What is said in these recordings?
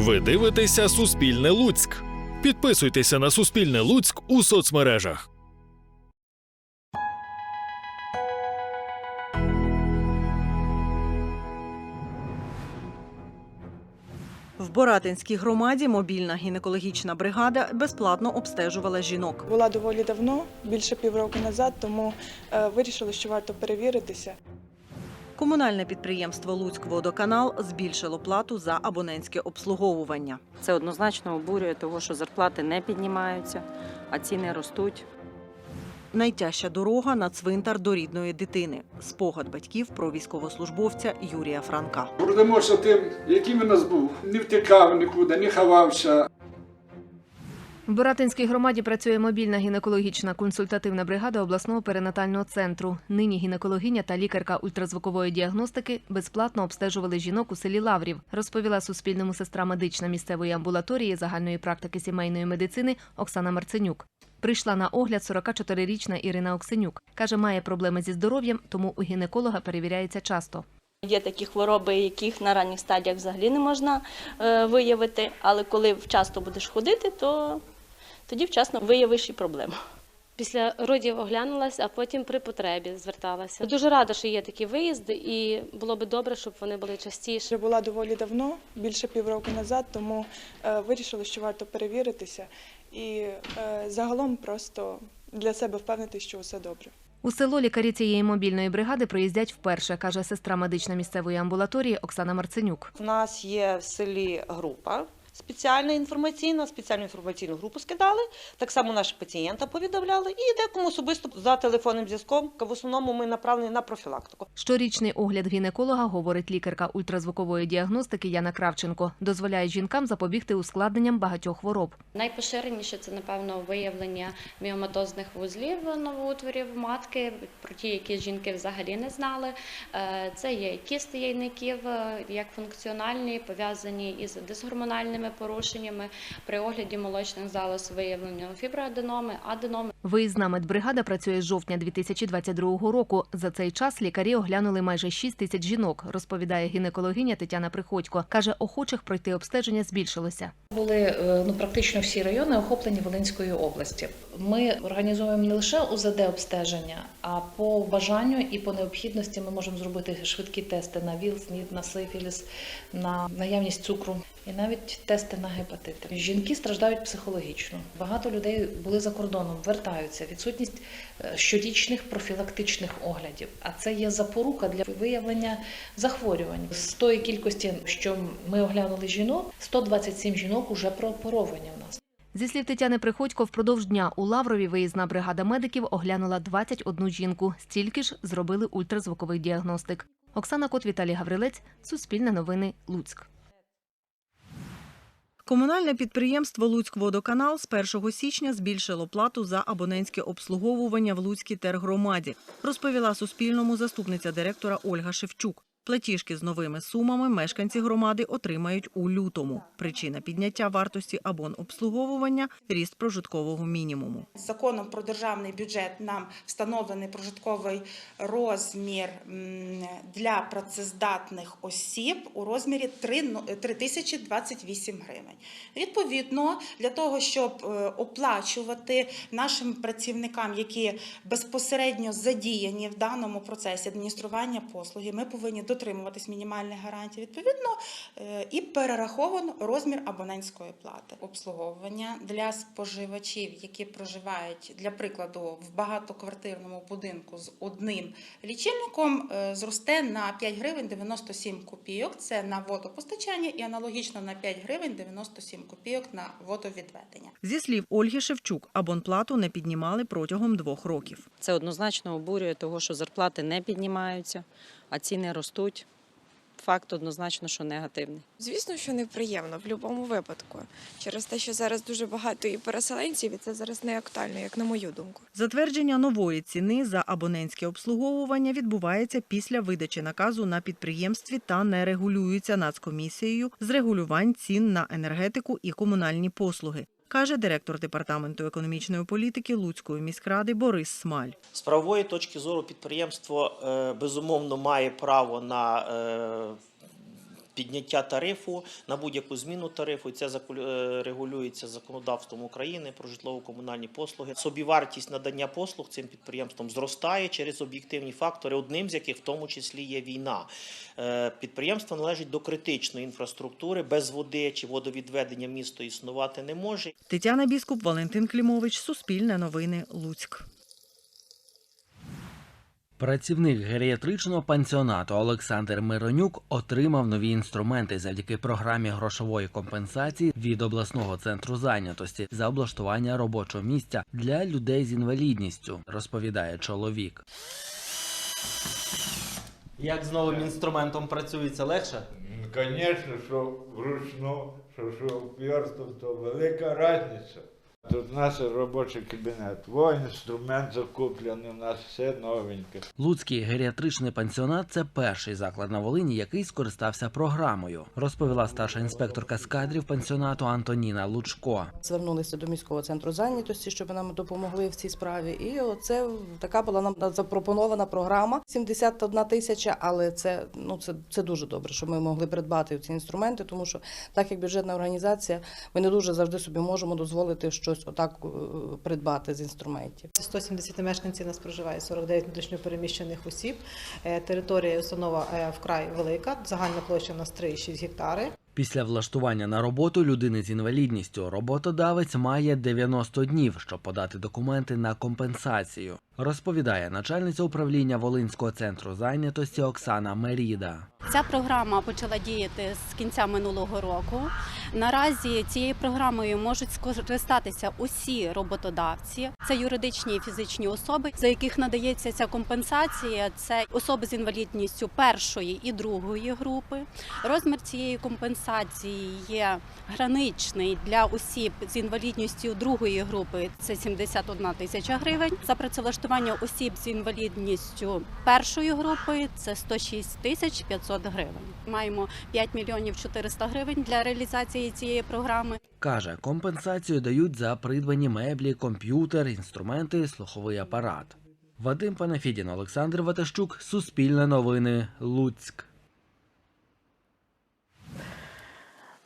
Ви дивитеся Суспільне Луцьк. Підписуйтеся на Суспільне Луцьк у соцмережах. В Боратинській громаді мобільна гінекологічна бригада безплатно обстежувала жінок. Була доволі давно, більше півроку назад, тому е, вирішили, що варто перевіритися. Комунальне підприємство Луцькводоканал збільшило плату за абонентське обслуговування. Це однозначно обурює, того, що зарплати не піднімаються, а ціни ростуть. Найтяжча дорога на цвинтар до рідної дитини. Спогад батьків про військовослужбовця Юрія Франка. Гордимося тим, яким він нас був. Не втікав нікуди, не ховався. В Боратинській громаді працює мобільна гінекологічна консультативна бригада обласного перинатального центру. Нині гінекологиня та лікарка ультразвукової діагностики безплатно обстежували жінок у селі Лаврів, розповіла Суспільному сестра медична місцевої амбулаторії загальної практики сімейної медицини Оксана Марценюк. Прийшла на огляд 44-річна Ірина Оксенюк. Каже, має проблеми зі здоров'ям, тому у гінеколога перевіряється часто. Є такі хвороби, яких на ранніх стадіях взагалі не можна е, виявити, але коли вчасно будеш ходити, то тоді вчасно виявиш і проблему. Після родів оглянулася, а потім при потребі зверталася. Дуже рада, що є такі виїзди, і було би добре, щоб вони були частіше. Вже була доволі давно, більше півроку назад, тому е, вирішили, що варто перевіритися і е, загалом просто для себе впевнити, що все добре. У село лікарі цієї мобільної бригади приїздять вперше, каже сестра медична місцевої амбулаторії Оксана Марценюк. У нас є в селі група спеціальна інформаційна, спеціальну інформаційну групу скидали. Так само наші пацієнта повідомляли і декому особисто за телефонним зв'язком. В основному ми направлені на профілактику. Щорічний огляд гінеколога, говорить лікарка ультразвукової діагностики Яна Кравченко, дозволяє жінкам запобігти ускладненням багатьох хвороб. Найпоширеніше це, напевно, виявлення міоматозних вузлів новоутворів матки, про ті, які жінки взагалі не знали. Е, Це є кісти яйників, е, як функціональні, пов'язані із дисгормональними порушеннями. При огляді молочних залоз виявлено фіброаденоми, аденоми. Виїзна медбригада працює з жовтня 2022 року. За цей час лікарі оглянули майже 6 тисяч жінок, розповідає гінекологиня Тетяна Приходько. Каже, охочих пройти обстеження збільшилося. Були е, ну практично всі райони охоплені Волинської області. Ми організовуємо не лише УЗД обстеження, а по бажанню і по необхідності ми можемо зробити швидкі тести на ВІЛ, СНІД, на сифіліс, на наявність цукру і навіть тести на гепатити. Жінки страждають психологічно. Багато людей були за кордоном, вертаються. Відсутність е, щорічних профілактичних оглядів. А це є запорука для виявлення захворювань. З тої кількості, що ми оглянули жінок, 127 жінок уже прооперовані в нас. Зі слів Тетяни Приходько, впродовж дня у Лаврові виїзна бригада медиків оглянула 21 жінку. Стільки ж зробили ультразвуковий діагностик. Оксана Кот, Віталій Гаврилець, Суспільне новини, Луцьк. Комунальне підприємство Луцькводоканал з 1 січня збільшило плату за абонентське обслуговування в Луцькій тергромаді, розповіла Суспільному заступниця директора Ольга Шевчук. Платіжки з новими сумами мешканці громади отримають у лютому. Причина підняття вартості абонобслуговування – ріст прожиткового мінімуму. Законом про державний бюджет нам встановлений прожитковий розмір для працездатних осіб у розмірі 3 ну, 3028 гривень. Відповідно, для того, щоб е, оплачувати нашим працівникам, які безпосередньо задіяні в даному процесі адміністрування послуги, ми повинні дотримуватись мінімальних гарантій. Відповідно, е, і перераховано розмір абонентської плати. Обслуговування для споживачів, які проживають, для прикладу, в багатоквартирному будинку з одним лічильником, е, зросте на 5 гривень 97 копійок. Це на водопостачання і аналогічно на 5 гривень 97 копійок на водовідведення. Зі слів Ольги Шевчук, абонплату не піднімали протягом двох років. Це однозначно обурює, того, що зарплати не піднімаються, а ціни ростуть. Факт однозначно, що негативний. Звісно, що неприємно в будь-якому випадку. Через те, що зараз дуже багато і переселенців, і це зараз не актуально, як на мою думку. Затвердження нової ціни за абонентське обслуговування відбувається після видачі наказу на підприємстві та не регулюється Нацкомісією з регулювань цін на енергетику і комунальні послуги, каже директор департаменту економічної політики Луцької міськради Борис Смаль. З правової точки зору підприємство е, безумовно має право на е, підняття тарифу на будь-яку зміну тарифу. Це е, регулюється законодавством України про житлово-комунальні послуги. Собівартість надання послуг цим підприємствам зростає через об'єктивні фактори, одним з яких в тому числі є війна. Е, Підприємство належить до критичної інфраструктури. Без води чи водовідведення місто існувати не може. Тетяна Біскуп, Валентин Клімович, Суспільне новини, Луцьк. Працівник геріатричного пансіонату Олександр Миронюк отримав нові інструменти завдяки програмі грошової компенсації від обласного центру зайнятості за облаштування робочого місця для людей з інвалідністю, розповідає чоловік. Як з новим інструментом працюється легше? Звісно, що вручну, що шоферство, то велика різниця. Тут наш робочий кабінет. Во інструмент закуплений, у нас все новеньке. Луцький геріатричний пансіонат це перший заклад на Волині, який скористався програмою, розповіла старша інспекторка з кадрів пансіонату Антоніна Лучко. Звернулися до міського центру зайнятості, щоб нам допомогли в цій справі. І оце така була нам запропонована програма 71 тисяча. Але це ну це, це дуже добре, що ми могли придбати ці інструменти, тому що так як бюджетна організація, ми не дуже завжди собі можемо дозволити щось отак е, придбати з інструментів. 170 мешканців нас проживає, 49 внутрішньопереміщених осіб. Е, Територія установа е, вкрай велика. Загальна площа у нас 3,6 гектари. Після влаштування на роботу людини з інвалідністю роботодавець має 90 днів, щоб подати документи на компенсацію, розповідає начальниця управління Волинського центру зайнятості Оксана Меріда. Ця програма почала діяти з кінця минулого року. Наразі цією програмою можуть скористатися усі роботодавці. Це юридичні і фізичні особи, за яких надається ця компенсація. Це особи з інвалідністю першої і другої групи. Розмір цієї компенсації є граничний для осіб з інвалідністю другої групи. Це 71 тисяча гривень. За працевлаштування осіб з інвалідністю першої групи це 106 тисяч 500 гривень. Маємо 5 мільйонів 400 гривень для реалізації цієї програми. Каже, компенсацію дають за придбані меблі, комп'ютер, інструменти, слуховий апарат. Вадим Панафідін, Олександр Ватащук, Суспільне новини, Луцьк.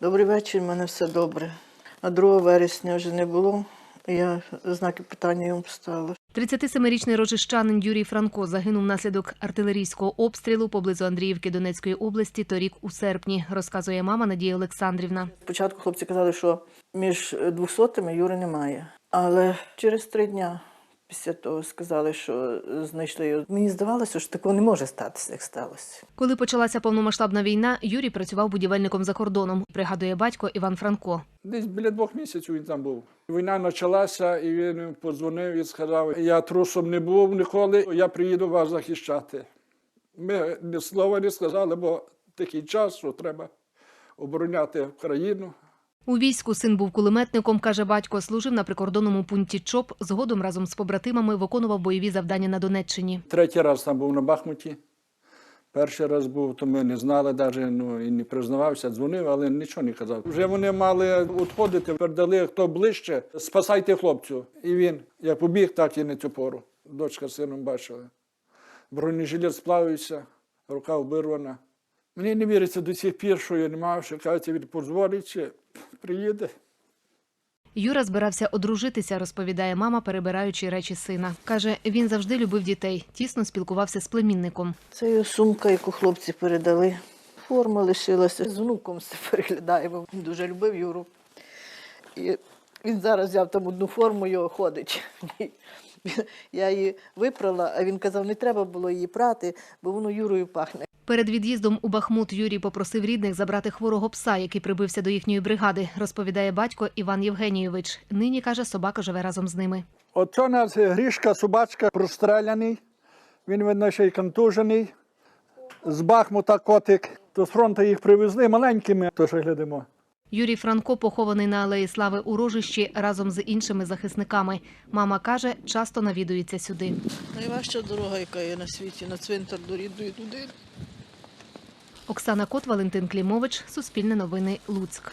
Добрий вечір, в мене все добре. А 2 вересня вже не було. Я знаки питання йому поставила. 37-річний рожищанин Юрій Франко загинув внаслідок артилерійського обстрілу поблизу Андріївки Донецької області торік у серпні, розказує мама Надія Олександрівна. Спочатку хлопці казали, що між двохсотими Юри немає. Але через три дня після того сказали, що знайшли його. Мені здавалося, що такого не може статися, як сталося. Коли почалася повномасштабна війна, Юрій працював будівельником за кордоном, пригадує батько Іван Франко. Десь біля двох місяців він там був. Війна почалася, і він подзвонив і сказав: я трусом не був ніколи, я приїду вас захищати. Ми ні слова не сказали, бо такий час, що треба обороняти країну. У війську син був кулеметником, каже батько, служив на прикордонному пункті ЧОП. Згодом разом з побратимами виконував бойові завдання на Донеччині. Третій раз там був на Бахмуті. Перший раз був, то ми не знали навіть, ну і не признавався, дзвонив, але нічого не казав. Вже вони мали відходити, передали хто ближче, спасайте хлопцю. І він як побіг, так і на цю пору. Дочка з сином бачила. Бронежилет сплавився, рука обірвана. Мені не віриться до сих пір, що я не мав, що кажуть, він позволить, чи приїде. Юра збирався одружитися, розповідає мама, перебираючи речі сина. Каже, він завжди любив дітей, тісно спілкувався з племінником. Це його сумка, яку хлопці передали. Форма лишилася. З внуком все переглядаємо. Він дуже любив Юру. І він зараз взяв там одну форму, його ходить. Я її випрала, а він казав, не треба було її прати, бо воно Юрою пахне. Перед від'їздом у Бахмут Юрій попросив рідних забрати хворого пса, який прибився до їхньої бригади, розповідає батько Іван Євгенійович. Нині каже, собака живе разом з ними. Оце у нас грішка, собачка, простреляний. Він, видно, ще й контужений. З Бахмута котик. То з фронту їх привезли маленькими, то що глядимо. Юрій Франко похований на алеї слави у Рожищі разом з іншими захисниками. Мама каже, часто навідується сюди. Найважча дорога, яка є на світі, на цвинтар до рідної туди. Оксана Кот, Валентин Клімович, Суспільне новини, Луцьк.